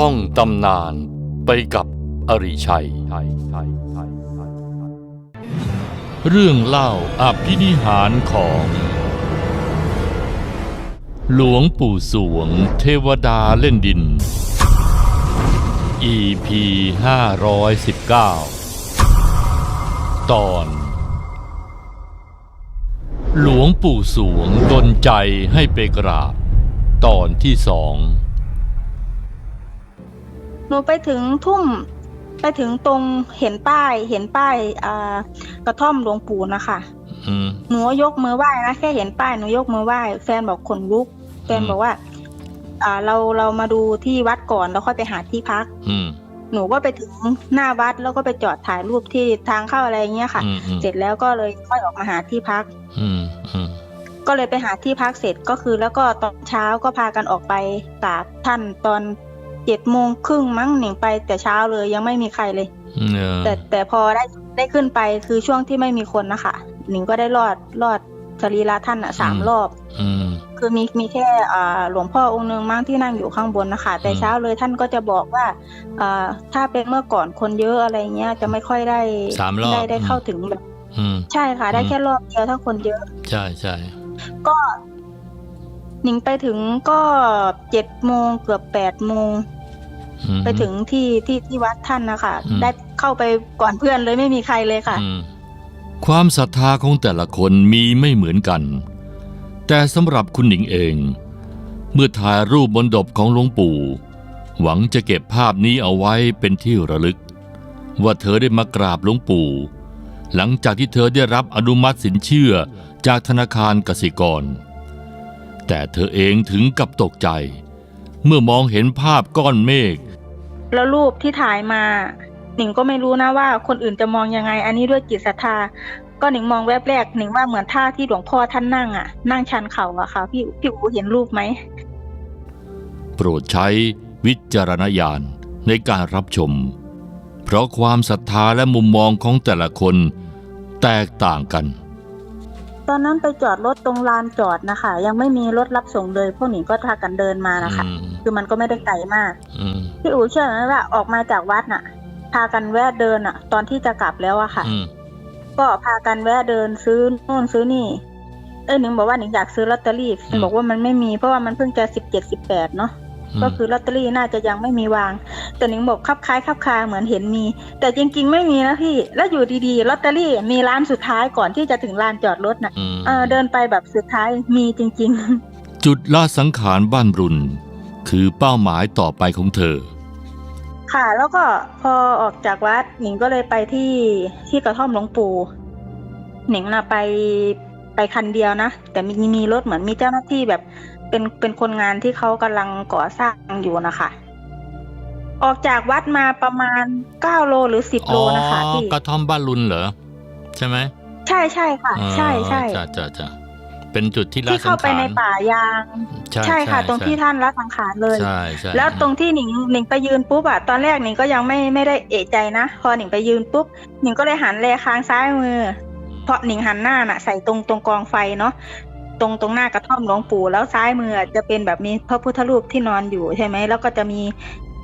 ท่องตำนานไปกับอริชัย เรื่องเล่าอภินิหารของ หลวงปู่สวงเทวดาเล่นดิน EP 519 ตอน หลวงปู่สวงดนใจให้ไปกราบ ตอนที่สอง นูไปถึงทุ่มไปถึงตรงเห็นป้าย เห็นป้ายอ่ากระท่อมหลวงปู่นะคะอืมหนูยกมือไหว้นะแค่เห็นป้ายหนูยกมือไหว้แฟนบอกขนลุกแฟนอืมบอกว่า อ่าเราเรามาดูที่วัดก่อนแล้วค่อยไปหาที่พัก อืมหนูก็ไปถึงหน้าวัดแล้วก็ไปจอดถ่ายรูปที่ทางเข้าอะไรอย่างเงี้ยค่ะอืมอืมเสร็จแล้วก็เลยค่อยออกมาหาที่พักอืมอืมก็เลยไปหาที่พักเสร็จก็คือ แล้วก็ตอนเช้าก็พากันออกไปกราบท่านตอน เจ็ดโมงครึ่งมั้งหนิงไปแต่เช้าเลยยังไม่มีใครเลยเออแต่แต่พอได้ได้ขึ้นไปคือช่วงที่ไม่มีคนนะคะหนิงก็ได้รอดรอดสรีระท่านอะสามรอบอืมคือมีมีแค่อ่าหลวงพ่อองค์หนึ่งมั้งที่นั่งอยู่ข้างบนนะคะ แต่อืมเช้าเลยท่านก็จะบอกว่าอ่าถ้าเป็นเมื่อก่อนคนเยอะอะไรเงี้ย จะไม่ค่อยได้สามรอบได้ได้เข้าอืมถึงแบบอืมใช่ค่ะ ได้อืมแค่รอบเดียวถ้าคนเยอะ ใช่ใช่ก็หนิงไปถึงก็เจ็ดโมงเกือบแปดโมงอืม ไปถึงที่ที่ที่วัดท่านนะคะอืมได้เข้าไปก่อนเพื่อนเลยไม่มีใครเลยค่ะอืมความศรัทธาของแต่ละคนมีไม่เหมือนกัน แต่สำหรับคุณหนิงเอง เมื่อถ่ายรูปบนดบของหลวงปู่ หวังจะเก็บภาพนี้เอาไว้เป็นที่ระลึก ว่าเธอได้มากราบหลวงปู่ หลังจากที่เธอได้รับอนุมัติสินเชื่อจากธนาคารกสิกร แต่เธอเองถึงกับตกใจ เมื่อมองเห็นภาพก้อนเมฆ แล้วรูปที่ถ่ายมา หนิงก็ไม่รู้นะว่า คนอื่นจะมองยังไง อันนี้ด้วยจิตศรัทธา ก็หนิงมองแวบแรกหนิงว่าเหมือนท่าที่หลวงพ่อท่านนั่งอะนั่งชันเข่าอะค่ะ พี่พี่อูเห็นรูปไหมโปรดใช้วิจารณญาณในการรับชม เพราะความศรัทธาและมุมมองของแต่ละคนแตกต่างกัน ตอนนั้นไปจอดรถตรงลานจอดนะคะ ยังไม่มีรถรับส่งเลยพวกหนิงก็พากันเดินมานะคะอืมคือมันก็ไม่ได้ไกลมากอืมพี่อูเชื่อไหมว่าออกมาจากวัดน่ะ พากันแวะเดินอะ ตอนที่จะกลับแล้วอะค่ะอืมก็พากันแวะเดินซื้อนู่นซื้อนี่ เอ้ยหนิงบอกว่าหนิงอยากซื้อลอตเตอรี่หนิงบอกว่ามันไม่มีเพราะว่ามันเพิ่งจะสิบเจ็ดสิบแปดเนาะ ก็คือลอตเตอรี่น่าจะยังไม่มีวาง แต่หนิงบอกคับคล้ายคับคาเหมือนเห็นมี แต่จริง ๆ ไม่มีนะพี่แล้วอยู่ดีๆลอตเตอรี่มีร้านสุดท้ายก่อนที่จะถึงลานจอดรถน่ะอืมเออเดินไปแบบสุดท้ายมีจริงจุดละสังขารบ้านรุน คือเป้าหมายต่อไปของเธอๆค่ะแล้วก็พอออกจากวัดหนิงก็เลยไปที่ที่กระท่อมหลวงปู่หนิงน่ะไปไปคันเดียวนะแต่มีมีรถเหมือนมีเจ้าหน้าที่แบบ เป็นเป็นคนงานที่เขากำลังก่อสร้างอยู่นะคะ ออกจากวัดมาประมาณเก้าโลหรือสิบโลนะคะพี่กระท่อมบ้านรุนเหรอ ใช่ไหมใช่ใช่ค่ะ ใช่ใช่จ้ะจ้ะจ้ะเป็นจุดที่ละที่สัเข้างไปขารในป่ายางใช่ค่ะ ตรงที่ท่านละสังขารเลยใช่ใช่แล้วตรงที่หนิงหนิงไปยืนปุ๊บอะตอนแรกหนิงก็ยังไม่ไม่ได้เอะใจนะพอหนิงไปยืนปุ๊บหนิงก็เลยหันแลค้างซ้ายมือเพราะหนิงหันหน้าน่ะ ใส่ตรงตรงกองไฟเนาะ ตรงตรงหน้ากระท่อมหลวงปู่แล้วซ้ายมือจะเป็นแบบมีพระพุทธรูปที่นอนอยู่ใช่ไหมแล้วก็จะมี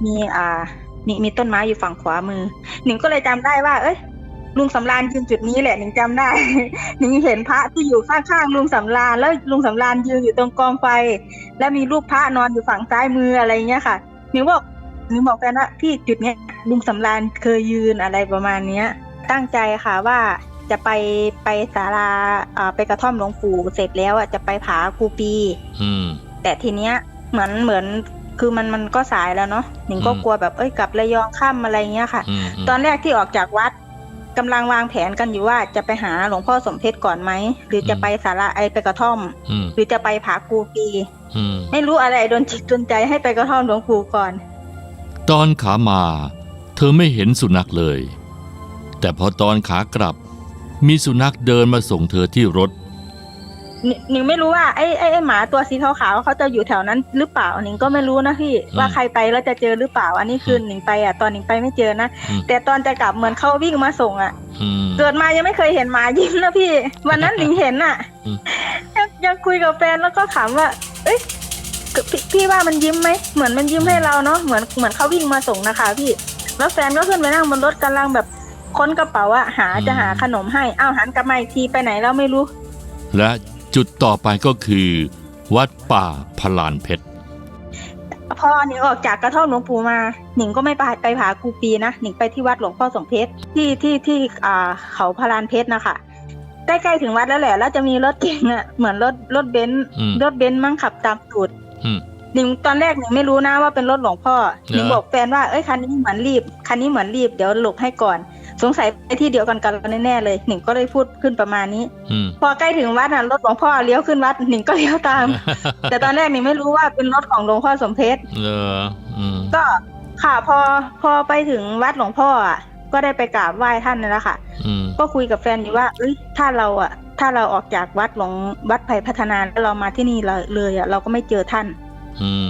มีอ่ามีมีต้นไม้อยู่ฝั่งขวามือ หนิงก็เลยจำได้ว่า เอ้ยลุงสำรานยืนจุดนี้แหละหนิงจำได้ หนิงเห็นพระที่อยู่ข้างๆลุงสำรานแล้วลุงสำรานยืนอยู่ตรงกองไฟ แล้วมีรูปพระนอนอยู่ฝั่งซ้ายมืออะไรเงี้ยค่ะหนิงบอกหนิงบอกแฟนว่าที่จุดเนี้ยลุงสำรานเคยยืนอะไรประมาณเนี้ย ตั้งใจค่ะว่า จะไปไปศาลาอ่าไปกระท่อมหลวงปู่เสร็จแล้วอะจะไปผากูปี อืม แต่ทีเนี้ยเหมือนเหมือนคือมันมันก็สายแล้วเนาะหนิงก็อืม กลัวแบบเอ้ยกลับระยองค่ำอะไรเงี้ยค่ะ อืมมตอนแรกที่ออกจากวัดกำลังวางแผนกันอยู่ว่าจะไปหาหลวงพ่อสมเพชรก่อนไหมหรือจะไปศาลาไอไปกระท่อม อืมหรือจะไปผากูปี อืม ไม่รู้อะไรโดนจิตโดนใจให้ไปกระท่อมหลวงปู่ก่อน ตอนขามา เธอไม่เห็นสุนัขเลย แต่พอตอนขากลับ มีสุนัขเดินมาส่งเธอที่รถ หนิหนิงไม่รู้ว่าไอ้ไอ้ไอ้หมาตัวสีขาวๆเขาจะอยู่แถวนั้นหรือเปล่าหนิงก็ไม่รู้นะพี่อืมว่าใครไปแล้วจะเจอหรือเปล่า อันนี้คือหนิงไปอะตอนหนิงไปไม่เจอนะอืม แต่ตอนจะกลับเหมือนเขาวิ่งมาส่งอะ อืม เกิดมายังไม่เคยเห็นหมายิ้มนะพี่ วันนั้นหนิงเห็นอะอืม ยังยังคุยกับแฟนแล้วก็ถามว่า เอ้ยคือพี่พี่ว่ามันยิ้มไหมเหมือนมันยิ้มให้เราเนาะเหมือนเหมือนเขาวิ่งมาส่งนะคะ พี่ แล้วแฟนก็ขึ้นไปนั่งบนรถกำลังแบบ ค้นกระเป๋าอะหาจะหาขนมให้อ้าวหันกลับมาอีกทีไปไหนแล้วไม่รู้ และจุดต่อไปก็คือ วัดป่าพลานเพชรพอหนิงออกจากกระท่อมหลวงปู่มาหนิงก็ไม่ไปไปผาครูปีนะหนิงไปที่วัดหลวงพ่อสมเพชรที่ที่ที่อ่าเขาพารานเพชรนะคะใกล้ๆถึงวัดแล้วแหละ แล้วจะมีรถเก๋งอะเหมือนรถรถเบนซ์อืมรถเบนซ์มั่งขับตามตูดอืมหนิงตอนแรกหนิงไม่รู้นะว่าเป็นรถหลวงพ่อเหรอหนิงบอกแฟนว่าเอ้ยคันนี้เหมือนรีบคันนี้เหมือนรีบเดี๋ยวหลบให้ก่อน สงสัยไปที่เดียวกันกันแน่ๆเลย หนิงก็เลยพูดขึ้นประมาณนี้อืมพอใกล้ถึงวัดน่ะรถหลวงพ่อเลี้ยวขึ้นวัดหนิงก็เลี้ยวตาม แต่ตอนแรกหนิงไม่รู้ว่าเป็นรถของหลวงพ่อสมเพชรเลออืมก็ค่ะพอพอไปถึงวัดหลวงพ่ออะ ก็ได้ไปกราบไหว้ท่านนั่นแหละค่ะอืมก็คุยกับแฟนอยู่ว่าเอ้ยถ้าเราอะ ถ้าเราออกจากวัดหลวงวัดไผ่พัฒนาแล้วเรามาที่นี่เลยเลยอะเราก็ไม่เจอท่านอืม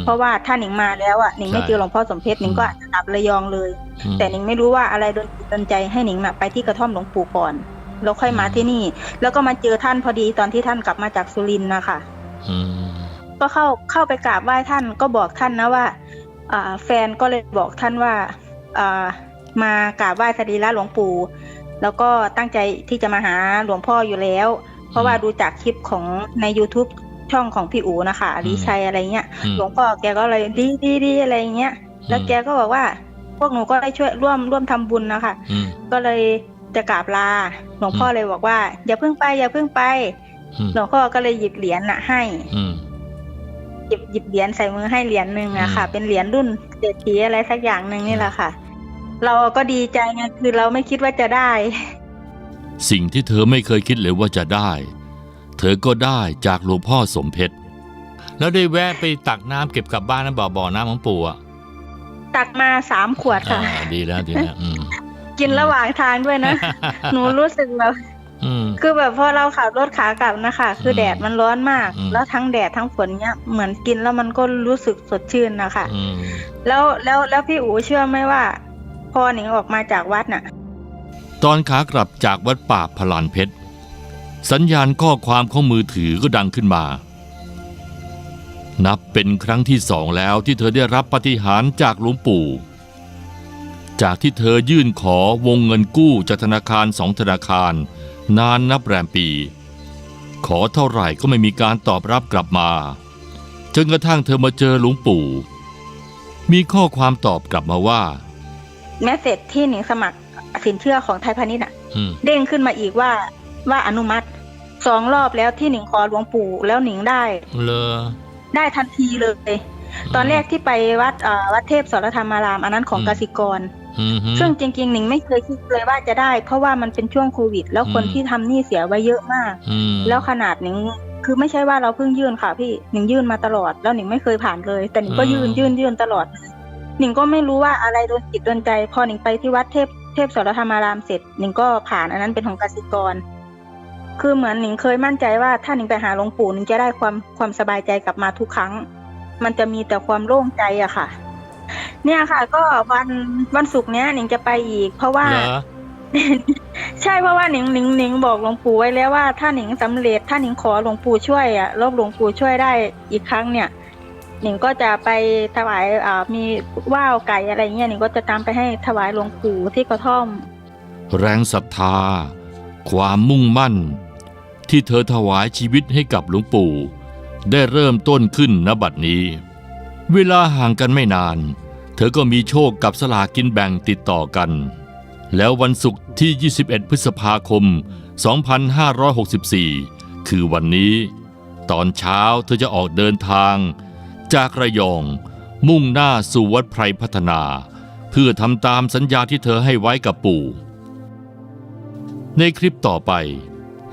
เพราะว่าถ้าหนิงมาแล้วอะหนิงไม่ใช่เจอหลวงพ่อสมเพชรหนิงก็อาจจะกลับระยองเลยอืมแต่หนิงไม่รู้ว่าอะไรโดนจิตโดนใจให้หนิงน่ะไปที่กระท่อมหลวงปู่ก่อนแล้วค่อยมาที่นี่ แล้วก็มาเจอท่านพอดีตอนที่ท่านกลับมาจากสุรินทร์นะคะอืมก็เข้าเข้าไปกราบไหว้ท่านก็บอกท่านนะว่าอ่าแฟนก็เลยบอกท่านว่าอ่ามากราบไหว้สรีระหลวงปู่ แล้วก็ตั้งใจที่จะมาหาหลวงพ่ออยู่แล้ว เพราะว่าดูจากคลิปของใน YouTube ช่องของพี่อูนะคะอริชัยอะไรเงี้ยอืมหลวงพ่อแกก็เลยดีดีดีอะไรเงี้ยแล้วแกก็บอกว่า พวกหนูก็ได้ช่วยร่วมร่วมทำบุญนะคะอืมก็เลยจะกราบลาหลวงพ่อเลยบอกว่า อย่าเพิ่งไป อย่าเพิ่งไปอืมหลวงพ่อก็เลยหยิบเหรียญน่ะให้อืมหยิบหยิบเหรียญใส่มือให้เหรียญหนึ่งอะค่ะอืมเป็นเหรียญรุ่นเศรษฐีอะไรสักอย่างหนึ่งนี่แหละค่ะ เราก็ดีใจไงคือเราไม่คิดว่าจะได้ สิ่งที่เธอไม่เคยคิดเลยว่าจะได้ เธอก็ได้จากหลวงพ่อสมเพชร แล้วได้แวะไปตักน้ำเก็บกลับบ้านนะบ่อบ่อน้ำของปู่อะตักมาสามขวดอ่าค่ะดีแล้วดีแล้วอืม กินระหว่างทางด้วยนะ หนูรู้สึกแบบ อืม คือแบบพอเราขับรถขากลับนะคะ คือมแดดมันร้อนมาก อืม แล้วทั้งแดดทั้งฝนเนี้ยเหมือนกินแล้วมันก็รู้สึกสดชื่นนะคะ อืมแล้วแล้วแล้วพี่อู๋เชื่อไหมว่า พอหนิงออกมาจากวัดน่ะ ตอนขากลับจากวัดป่าพลานเพชร สัญญาณข้อความของมือถือก็ดังขึ้นมา นับเป็นครั้งที่สองแล้วที่เธอได้รับปฏิหารย์จากหลวงปู่ จากที่เธอยื่นขอวงเงินกู้จากธนาคารสองธนาคาร นานนับแรมปี ขอเท่าไหร่ก็ไม่มีการตอบรับกลับมาจนกระทั่งเธอมาเจอหลวงปู่ มีข้อความตอบกลับมาว่า แม้เสร็จที่หนิงสมัครสินเชื่อของไทยพาณิชย์อะอืมเด้งขึ้นมาอีกว่า ว่าอนุมัติสองรอบแล้วที่หนิงขอหลวงปู่แล้วหนิงได้ เลอได้ทันทีเลย ตอนแรกที่ไปวัดเอ่อวัดเทพสรธรรมาราม อันนั้นของอืมกสิกรอืมฮึซึ่งจริงๆหนิงไม่เคยคิดเลยว่าจะได้ เพราะว่ามันเป็นช่วงโควิด แล้วคนอืมที่ทำหนี้เสียไว้เยอะมากอืมแล้วขนาดหนิงคือไม่ใช่ว่าเราเพิ่งยื่นค่ะพี่หนิงยื่นมาตลอด แล้วหนิงไม่เคยผ่านเลย แต่หนิงก็ยื่นยื่นยื่นตลอดเลยหนิงก็ไม่รู้ว่าอะไรโดนจิตโดนใจ พอหนิงไปที่วัดเทพเทพสรธรรมารามเสร็จหนิงก็ผ่านอันนั้นเป็นของกสิกร คือเหมือนหนิงเคยมั่นใจว่าถ้าหนิงไปหาหลวงปู่หนิงจะได้ความความสบายใจกลับมาทุกครั้ง มันจะมีแต่ความโล่งใจอะค่ะ เนี่ยค่ะ ก็วันวันศุกร์เนี้ยหนิงจะไปอีก เพราะว่า เหรอใช่เพราะว่าหนิงหนิงหนิงบอกหลวงปู่ไว้แล้วว่าถ้าหนิงสำเร็จถ้าหนิงขอหลวงปู่ช่วยอะแล้วหลวงปู่ช่วยได้อีกครั้งเนี่ย หนิงก็จะไปถวายอ่ามีว่าวไก่อะไรเงี้ยหนิงก็จะตามไปให้ถวายหลวงปู่ที่กระท่อม แรงศรัทธา ความมุ่งมั่น ที่เธอถวายชีวิตให้กับหลวงปู่ ได้เริ่มต้นขึ้นณบัดนี้ เวลาห่างกันไม่นาน เธอก็มีโชคกับสลากินแบ่งติดต่อกัน แล้ววันศุกร์ที่ 21 พฤษภาคม 2564 คือวันนี้ ตอนเช้าเธอจะออกเดินทาง จากระยองมุ่งหน้าสู่วัดไพรพัฒนา เพื่อทำตามสัญญาที่เธอให้ไว้กับปู่ ในคลิปต่อไป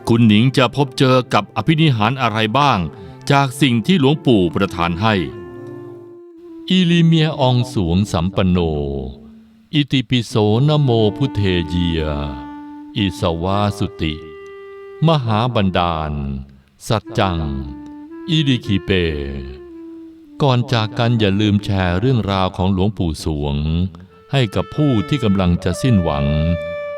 คุณหนิงจะพบเจอกับอภินิหารอะไรบ้าง จากสิ่งที่หลวงปู่ประทานให้ อิลิเมียอองสวงสัมปันโน อิติปิโสนโมพุทเทเยีย อิสวาสุติ มหาบันดาล สัจจัง อิริคิเป ก่อนจากกันอย่าลืมแชร์เรื่องราวของหลวงปู่สวง ให้กับผู้ที่กำลังจะสิ้นหวัง